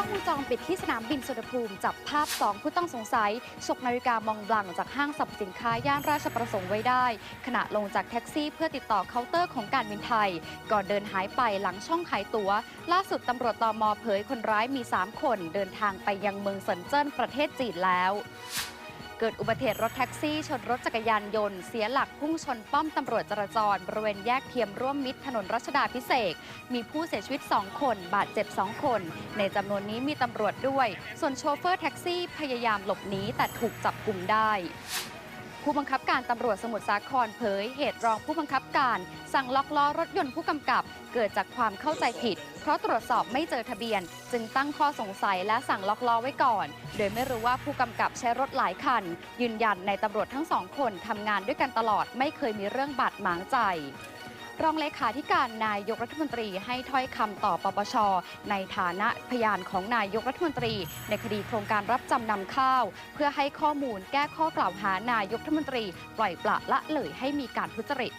วงจรปิดที่สนามบินสุวรรณภูมิ จับภาพ 2 ผู้ต้องสงสัยฉกนาฬิกามองบลังจากห้างสรรพสินค้าย่านราชประสงค์ไว้ได้ ขณะลงจากแท็กซี่เพื่อติดต่อเคาน์เตอร์ของการบินไทย ก่อนเดินหายไปหลังช่องขายตั๋ว ล่าสุดตำรวจตอมเผยคนร้ายมี 3 คน เดินทางไปยังเมืองเซินเจิ้นประเทศจีนแล้ว เกิดอุบัติเหตุรถแท็กซี่ ชนรถจักรยานยนต์ เสียหลักพุ่งชนป้อมตำรวจจราจร บริเวณแยกเทียมร่วมมิตรถนนรัชดาพิเศษ มีผู้เสียชีวิต 2 คน บาดเจ็บ 2 คน ในจำนวนนี้มีตำรวจด้วย ส่วนโชเฟอร์แท็กซี่พยายามหลบหนีแต่ถูกจับกลุ่มได้ ผู้บังคับการตำรวจสมุทรสาครเผยเหตุรองผู้บังคับการ สั่งล็อกล้อรถยนต์ผู้กำกับ เกิดจากความเข้าใจผิด เพราะตรวจสอบไม่เจอทะเบียน จึงตั้งข้อสงสัยและสั่งล็อกล้อไว้ก่อน โดยไม่รู้ว่าผู้กำกับใช้รถหลายคัน ยืนยันในตำรวจทั้งสองคนทำงานด้วยกันตลอดไม่เคยมีเรื่องบาดหมางใจ รองเลขาธิการนายกรัฐมนตรีให้ถ้อยคำต่อปปช ในฐานะพยานของนายกรัฐมนตรี ในคดีโครงการรับจำนำข้าว เพื่อให้ข้อมูลแก้ข้อกล่าวหานายกรัฐมนตรี ปล่อยปละละเลยให้มีการทุจริต